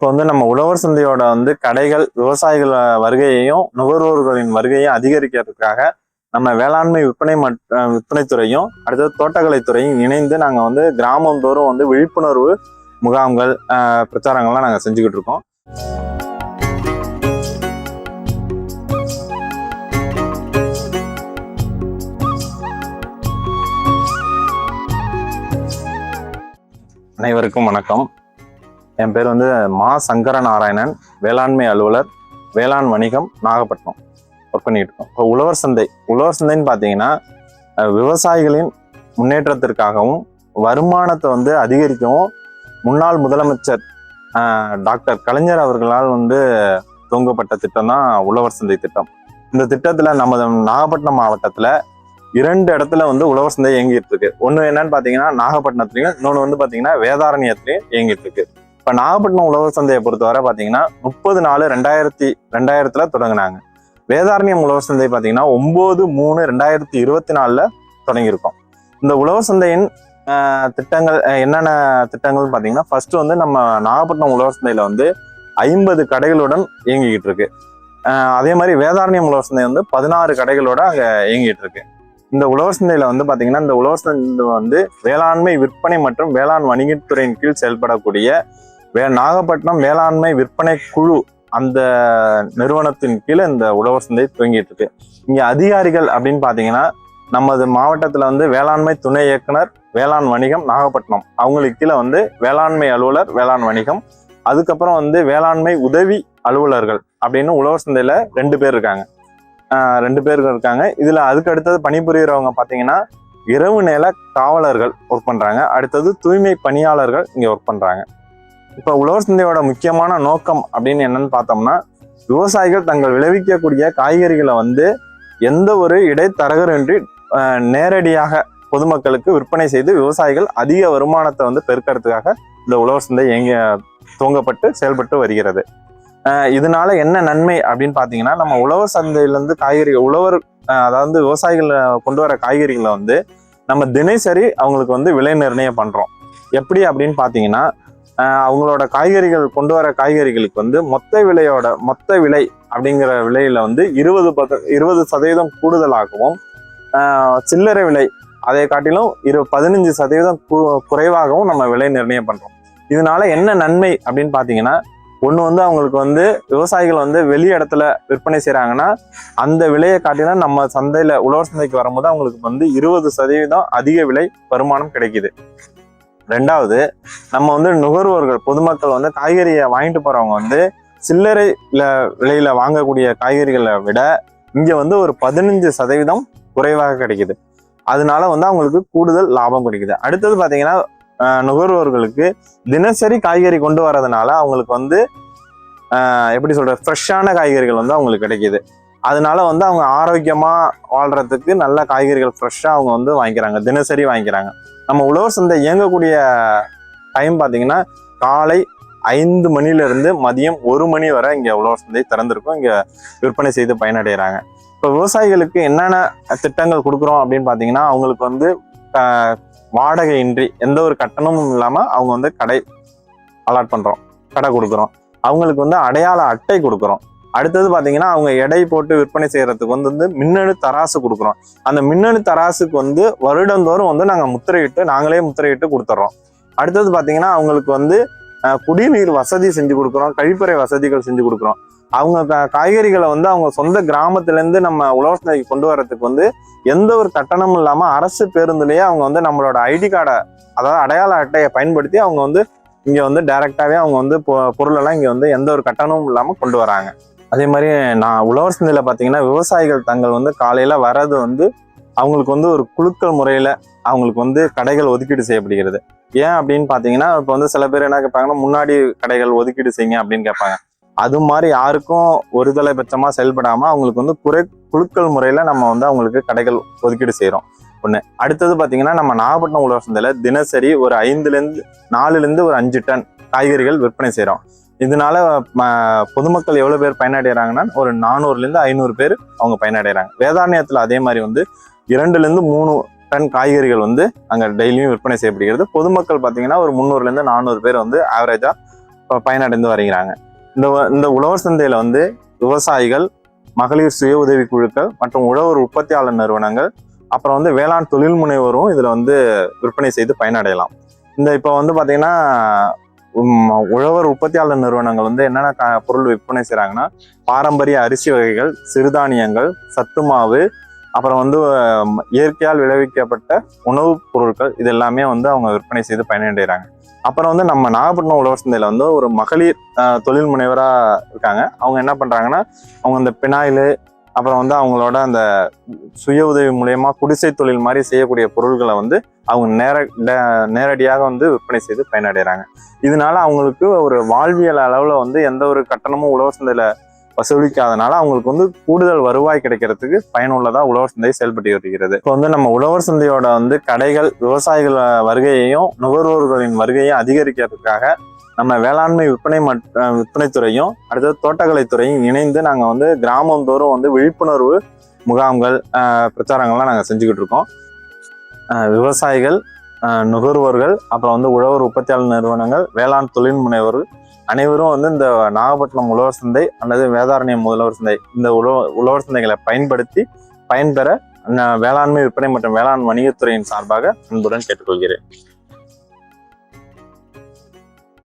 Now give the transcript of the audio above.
இப்போ வந்து நம்ம உழவர் சந்தையோட வந்து கடைகள் விவசாயிகள் வருகையையும் நுகர்வோர்களின் வருகையும் அதிகரிக்கிறதுக்காக நம்ம வேளாண்மை விற்பனை விற்பனை துறையும் அடுத்தது தோட்டக்கலை துறையும் இணைந்து நாங்கள் வந்து கிராமந்தோறும் வந்து விழிப்புணர்வு முகாம்கள் பிரச்சாரங்கள்லாம் நாங்கள் செஞ்சுக்கிட்டு இருக்கோம். அனைவருக்கும் வணக்கம். என் பேர் வந்து மா சங்கர நாராயணன் வேளாண்மை அலுவலர் வேளாண் வணிகம் நாகப்பட்டினம். ஒர்க் பண்ணிட்டு இருக்கோம். இப்போ உழவர் சந்தை. உழவர் சந்தைன்னு பார்த்தீங்கன்னா விவசாயிகளின் முன்னேற்றத்திற்காகவும் வருமானத்தை வந்து அதிகரிக்கவும் முன்னாள் முதலமைச்சர் டாக்டர் கலைஞர் அவர்களால் வந்து துவங்கப்பட்ட திட்டம் தான் உழவர் சந்தை திட்டம். இந்த திட்டத்தில் நமது நாகப்பட்டினம் மாவட்டத்தில் இரண்டு இடத்துல வந்து உழவர் சந்தை இயங்கிட்டு இருக்கு. ஒன்று என்னன்னு பார்த்தீங்கன்னா நாகப்பட்டினத்துலையும் இன்னொன்று வந்து பார்த்தீங்கன்னா வேதாரண்யத்துலையும் இயங்கிட்டு இருக்கு. இப்போ நாகப்பட்டினம் உழவர் சந்தையை பொறுத்தவரை பார்த்தீங்கன்னா முப்பது நாலு ரெண்டாயிரத்தி ரெண்டாயிரத்தில் தொடங்கினாங்க. வேதாரண்யம் உழவர் சந்தை பார்த்தீங்கன்னா ஒம்பது மூணு ரெண்டாயிரத்தி இருபத்தி நாலில் தொடங்கியிருக்கோம். இந்த உழவர் சந்தையின் திட்டங்கள் என்னென்ன திட்டங்கள்னு பார்த்தீங்கன்னா ஃபர்ஸ்ட் வந்து நம்ம நாகப்பட்டினம் உழவர் சந்தையில் வந்து ஐம்பது கடைகளுடன் இயங்கிக்கிட்டு இருக்கு. அதே மாதிரி வேதாரண்யம் உழவர் சந்தை வந்து பதினாறு கடைகளோட அங்கே இயங்கிட்டு இருக்கு. இந்த உழவர் சந்தையில வந்து பாத்தீங்கன்னா இந்த உழவர் சந்தை வந்து வேளாண்மை விற்பனை மற்றும் வேளாண் வணிகத்துறையின் கீழ் செயல்படக்கூடிய வே நாகப்பட்டினம் வேளாண்மை விற்பனை குழு அந்த நிறுவனத்தின் கீழே இந்த உழவர் சந்தை துவங்கிட்டு இருக்கு இங்கே அதிகாரிகள் அப்படின்னு பார்த்தீங்கன்னா நமது மாவட்டத்தில் வந்து வேளாண்மை துணை இயக்குனர் வேளாண் வணிகம் நாகப்பட்டினம். அவங்களுக்கு கீழே வந்து வேளாண்மை அலுவலர் வேளாண் வணிகம். அதுக்கப்புறம் வந்து வேளாண்மை உதவி அலுவலர்கள் அப்படின்னு உழவர் சந்தையில் ரெண்டு பேர் இருக்காங்க. ரெண்டு பேர் இருக்காங்க. இதில் அதுக்கு அடுத்தது பணிபுரியறவங்க பார்த்தீங்கன்னா இரவு நேர காவலர்கள் ஒர்க் பண்ணுறாங்க அடுத்தது தூய்மை பணியாளர்கள் இங்கே ஒர்க் பண்ணுறாங்க இப்போ உழவர் சந்தையோட முக்கியமான நோக்கம் அப்படின்னு என்னன்னு பார்த்தோம்னா விவசாயிகள் தங்கள் விளைவிக்கக்கூடிய காய்கறிகளை வந்து எந்த ஒரு இடைத்தரகரின்றி நேரடியாக பொதுமக்களுக்கு விற்பனை செய்து விவசாயிகள் அதிக வருமானத்தை வந்து பெருக்கிறதுக்காக இந்த உழவர் சந்தை எங்க துவங்கப்பட்டு செயல்பட்டு வருகிறது. இதனால என்ன நன்மை அப்படின்னு பார்த்தீங்கன்னா நம்ம உழவர் சந்தையிலேருந்து காய்கறி உழவர் அதாவது விவசாயிகள் கொண்டு வர காய்கறிகளை வந்து நம்ம தினசரி அவங்களுக்கு வந்து விலை நிர்ணயம் பண்ணுறோம் எப்படி அப்படின்னு பார்த்தீங்கன்னா அவங்களோட காய்கறிகள் கொண்டு வர காய்கறிகளுக்கு வந்து மொத்த விலையோட மொத்த விலை அப்படிங்கிற விலையில வந்து இருபது பத இருபது சதவீதம் கூடுதலாகவும் சில்லறை விலை அதை காட்டிலும் இரு பதினஞ்சு சதவீதம் குறைவாகவும் நம்ம விலை நிர்ணயம் பண்றோம். இதனால என்ன நன்மை அப்படின்னு பார்த்தீங்கன்னா ஒன்று வந்து அவங்களுக்கு வந்து விவசாயிகள் வந்து வெளி இடத்துல விற்பனை செய்கிறாங்கன்னா அந்த விலையை காட்டிலும் நம்ம சந்தையில் உழவர் சந்தைக்கு வரும்போது அவங்களுக்கு வந்து இருபது சதவீதம் அதிக விலை வருமானம் கிடைக்குது. ரெண்டாவது நம்ம வந்து நுகர்வோர்கள் பொதுமக்கள் வந்து காய்கறியை வாங்கிட்டு போறவங்க வந்து சில்லறை விலையில் விலையில வாங்கக்கூடிய காய்கறிகளை விட இங்க வந்து ஒரு பதினஞ்சு சதவீதம் குறைவாக கிடைக்குது. அதனால வந்து அவங்களுக்கு கூடுதல் லாபம் கிடைக்குது. அடுத்தது பாத்தீங்கன்னா நுகர்வோர்களுக்கு தினசரி காய்கறி கொண்டு வரதுனால அவங்களுக்கு வந்து எப்படி சொல்ற ஃப்ரெஷ்ஷான காய்கறிகள் வந்து அவங்களுக்கு கிடைக்குது. அதனால வந்து அவங்க ஆரோக்கியமா வாழ்றதுக்கு நல்ல காய்கறிகள் ஃப்ரெஷ்ஷாக அவங்க வந்து வாங்கிக்கிறாங்க தினசரி வாங்கிக்கிறாங்க. நம்ம உழவர் சந்தை இயங்கக்கூடிய டைம் பார்த்தீங்கன்னா காலை ஐந்து மணிலிருந்து மதியம் ஒரு மணி வரை இங்கே உழவர் சந்தை திறந்திருக்கும். இங்கே விற்பனை செய்து பயனடைகிறாங்க. இப்போ விவசாயிகளுக்கு என்னென்ன திட்டங்கள் கொடுக்குறோம் அப்படின்னு பார்த்தீங்கன்னா அவங்களுக்கு வந்து வாடகையின்றி எந்த ஒரு கட்டணமும் இல்லாமல் அவங்க வந்து கடை அலாட் பண்ணுறோம் கடை கொடுக்குறோம். அவங்களுக்கு வந்து அடையாள அட்டை கொடுக்குறோம். அடுத்தது பார்த்தீங்கன்னா அவங்க எடை போட்டு விற்பனை செய்யறதுக்கு வந்து வந்து மின்னணு தராசு கொடுக்குறோம். அந்த மின்னணு தராசுக்கு வந்து வருடந்தோறும் வந்து நாங்கள் முத்திரையிட்டு நாங்களே முத்திரையிட்டு கொடுத்துட்றோம் அடுத்தது பார்த்தீங்கன்னா அவங்களுக்கு வந்து குடிநீர் வசதி செஞ்சு கொடுக்குறோம் கழிப்பறை வசதிகள் செஞ்சு கொடுக்குறோம். அவங்க காய்கறிகளை வந்து அவங்க சொந்த கிராமத்துலேருந்து நம்ம உழவர் சந்தைக்கு கொண்டு வரத்துக்கு வந்து எந்த ஒரு கட்டணமும் இல்லாமல் அரசு பேருந்துலேயே அவங்க வந்து நம்மளோட ஐடி கார்டை அதாவது அடையாள அட்டையை பயன்படுத்தி அவங்க வந்து இங்கே வந்து டைரெக்டாகவே அவங்க வந்து பொ- பொருளெல்லாம் இங்கே வந்து எந்த ஒரு கட்டணமும் இல்லாமல் கொண்டு வராங்க. அதே மாதிரி நான் உழவர் சந்தையில் பார்த்தீங்கன்னா விவசாயிகள் தங்கள் வந்து காலையில் வர்றது வந்து அவங்களுக்கு வந்து ஒரு குழுக்கள் முறையில் அவங்களுக்கு வந்து கடைகள் ஒதுக்கீடு செய்யப்படுகிறது. ஏன் அப்படின்னு பார்த்தீங்கன்னா இப்போ வந்து சில பேர் என்ன கேட்பாங்கன்னா முன்னாடி கடைகள் ஒதுக்கீடு செய்யுங்க அப்படின்னு கேட்பாங்க. அது மாதிரி யாருக்கும் ஒரு தலைபட்சமாக செயல்படாமல் அவங்களுக்கு வந்து குறை குழுக்கள் முறையில் நம்ம வந்து அவங்களுக்கு கடைகள் ஒதுக்கீடு செய்கிறோம் ஒன்று அடுத்தது பார்த்தீங்கன்னா நம்ம நாகப்பட்டினம் உழவர் சந்தையில் தினசரி ஒரு ஐந்துலேருந்து நாலுலேருந்து ஒரு அஞ்சு டன் காய்கறிகள் விற்பனை செய்கிறோம் இதனால ம- பொதுமக்கள் எவ்வளோ பேர் பயனடைகிறாங்கன்னா ஒரு நானூறுலேருந்து ஐநூறு பேர் அவங்க பயனடைகிறாங்க வேதாரண்யத்தில் அதே மாதிரி வந்து இரண்டுலேருந்து மூணு டன் காய்கறிகள் வந்து அங்கே டெய்லியும் விற்பனை செய்யப்படுகிறது. பொதுமக்கள் பார்த்தீங்கன்னா ஒரு முந்நூறுலேருந்து நானூறு பேர் வந்து ஆவரேஜாக பயனடைந்து வருகிறாங்க. இந்த இந்த உழவர் சந்தையில் வந்து விவசாயிகள் மகளிர் சுய உதவி குழுக்கள் மற்றும் உழவர் உற்பத்தியாளர் நிறுவனங்கள் அப்புறம் வந்து வேளாண் தொழில் முனைவோரும் இதில் வந்து விற்பனை செய்து பயனடையலாம். இந்த இப்போ வந்து பார்த்திங்கன்னா உழவர் உற்பத்தியாளர் நிறுவனங்கள் வந்து என்னென்ன க- பொருள் விற்பனை செய்கிறாங்கன்னா பாரம்பரிய அரிசி வகைகள் சிறுதானியங்கள் சத்து மாவு அப்புறம் வந்து இயற்கையால் விளைவிக்கப்பட்ட உணவுப் பொருட்கள் இது எல்லாமே வந்து அவங்க விற்பனை செய்து பயனடைகிறாங்க அப்புறம் வந்து நம்ம நாகப்பட்டினம் உழவர் சந்தையில் வந்து ஒரு மகளிர் தொழில் முனைவராக இருக்காங்க. அவங்க என்ன பண்ணுறாங்கன்னா அவங்க இந்த பினாயில் அப்புறம் வந்து அவங்களோட அந்த சுய உதவி மூலயமா குடிசை தொழில் மாதிரி செய்யக்கூடிய பொருட்களை வந்து அவங்க நேர நேரடியாக வந்து விற்பனை செய்து பயனடைகிறாங்க இதனால அவங்களுக்கு ஒரு வாழ்வியல் அளவில் வந்து எந்த ஒரு கட்டணமும் உழவர் சந்தையில் வசூலிக்காதனால அவங்களுக்கு வந்து கூடுதல் வருவாய் கிடைக்கிறதுக்கு பயனுள்ளதாக உழவர் சந்தை செயல்பட்டு வருகிறது. இப்போ வந்து நம்ம உழவர் சந்தையோட வந்து கடைகள் விவசாயிகள் வருகையையும் நுகர்வோர்களின் வருகையையும் அதிகரிக்கிறதுக்காக நம்ம வேளாண்மை விற்பனை மற்ற விற்பனைத்துறையும் அடுத்தது தோட்டக்கலைத்துறையும் இணைந்து நாங்கள் வந்து கிராமந்தோறும் வந்து விழிப்புணர்வு முகாம்கள் பிரச்சாரங்கள்லாம் நாங்கள் செஞ்சுக்கிட்டு இருக்கோம். விவசாயிகள் நுகர்வோர்கள் அப்புறம் வந்து உழவர் உற்பத்தியாளர் நிறுவனங்கள் வேளாண் தொழில் முனைவர்கள் அனைவரும் வந்து இந்த நாகப்பட்டினம் உழவர் சந்தை அல்லது வேதாரண்யம் முதல்வர் சந்தை இந்த உழவ உழவர் சந்தைகளை பயன்படுத்தி பயன்பெற வேளாண்மை விற்பனை மற்றும் வேளாண் வணிகத்துறையின் சார்பாக அன்புடன் கேட்டுக்கொள்கிறேன்.